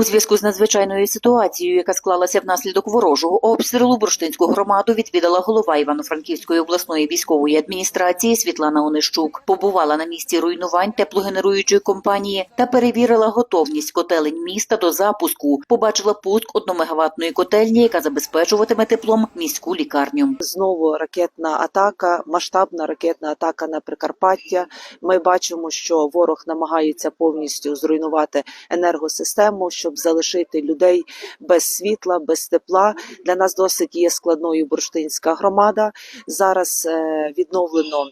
У зв'язку з надзвичайною ситуацією, яка склалася внаслідок ворожого обстрілу, бурштинську громаду відвідала голова Івано-Франківської обласної військової адміністрації Світлана Онищук. Побувала на місці руйнувань теплогенеруючої компанії та перевірила готовність котелень міста до запуску. Побачила пуск одномегаватної котельні, яка забезпечуватиме теплом міську лікарню. Знову ракетна атака, масштабна ракетна атака на Прикарпаття. Ми бачимо, що ворог намагається повністю зруйнувати енергосистему, щоб залишити людей без світла, без тепла. Для нас досить є складною бурштинська громада. Зараз е, відновлено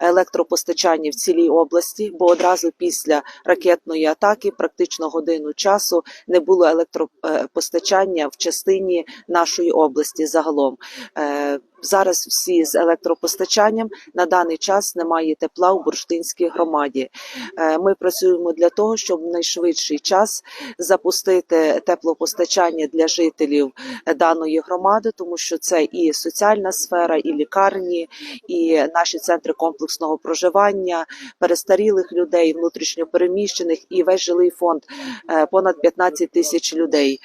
електропостачання в цілій області, бо одразу після ракетної атаки, практично годину часу, не було електропостачання в частині нашої області загалом. Зараз всі з електропостачанням на даний час немає тепла у бурштинській громаді. Е, Ми працюємо для того, щоб найшвидший час запустити теплопостачання для жителів е, даної громади, тому що це і соціальна сфера, і лікарні, і наші центри комплексного проживання, перестарілих людей, внутрішньопереміщених і весь жилий фонд е, понад 15 тисяч людей.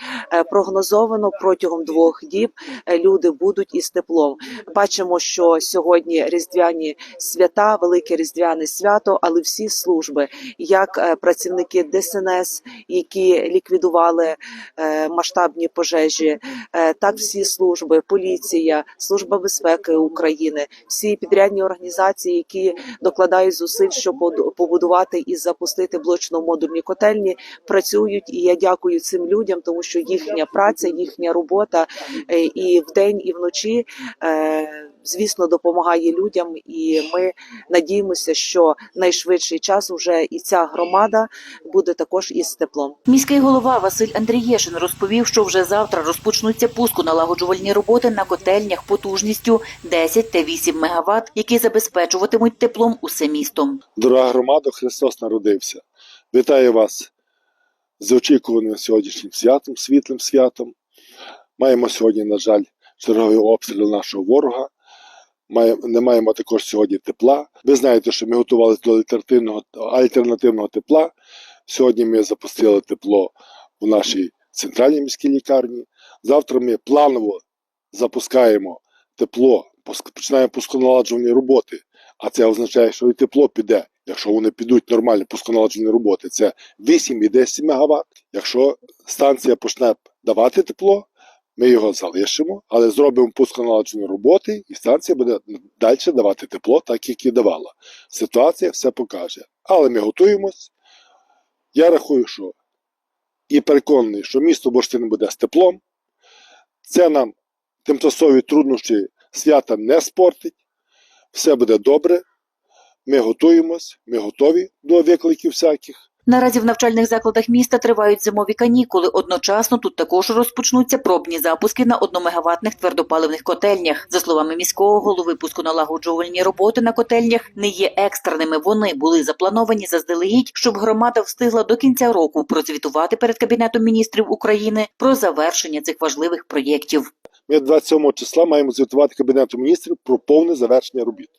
Прогнозовано протягом двох діб люди будуть із теплом. Бачимо, що сьогодні різдвяні свята, велике різдвяне свято, але всі служби, як е, працівники ДСНС, які ліквідували е, масштабні пожежі, е, так всі служби, поліція, служба безпеки України, всі підрядні організації, які докладають зусиль, щоб побудувати і запустити блочно-модульні котельні, працюють. І я дякую цим людям, тому що їхня праця, їхня робота і вдень, і вночі, звісно, допомагає людям. І ми надіємося, що найшвидший час вже і ця громада буде також із теплом. Міський голова Василь Андрієшин розповів, що вже завтра розпочнуться пусконалагоджувальні роботи на котельнях потужністю 10 та 8 МВт, які забезпечуватимуть теплом усе місто. Дорога громада, Христос народився. Вітаю вас з очікуваним сьогоднішнім святом, світлим святом. Маємо сьогодні, на жаль, черговий обстріл нашого ворога. Не маємо також сьогодні тепла. Ви знаєте, що ми готувалися до альтернативного, альтернативного тепла. Сьогодні ми запустили тепло в нашій центральній міській лікарні. Завтра ми планово запускаємо тепло, починаємо пусконаладжувальні роботи. А це означає, що і тепло піде. Якщо вони підуть нормально пусконаладжувальні роботи, це 8 і 10 МВт. Якщо станція почне давати тепло, ми його залишимо, але зробимо пусконаладжувальні роботи, і станція буде далі давати тепло, так як і давала. Ситуація все покаже. Але ми готуємось. Я рахую, що і переконаний, що місто Бурштин буде з теплом. Це нам тимчасові труднощі свята не спортить. Все буде добре. Ми готуємось, ми готові до викликів всяких. Наразі в навчальних закладах міста тривають зимові канікули. Одночасно тут також розпочнуться пробні запуски на одномегаватних твердопаливних котельнях. За словами міського голови, пусконалагоджувальні роботи на котельнях не є екстреними. Вони були заплановані заздалегідь, щоб громада встигла до кінця року прозвітувати перед кабінетом міністрів України про завершення цих важливих проєктів. Ми 27 числа маємо звітувати Кабінету міністрів про повне завершення робіт.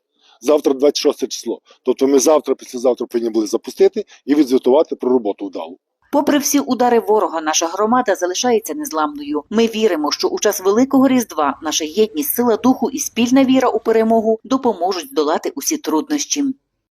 Завтра 26 число. Тобто ми завтра, післязавтра повинні були запустити і відзвітувати про роботу вдалу. Попри всі удари ворога, наша громада залишається незламною. Ми віримо, що у час великого різдва наша єдність, сила духу і спільна віра у перемогу допоможуть здолати усі труднощі.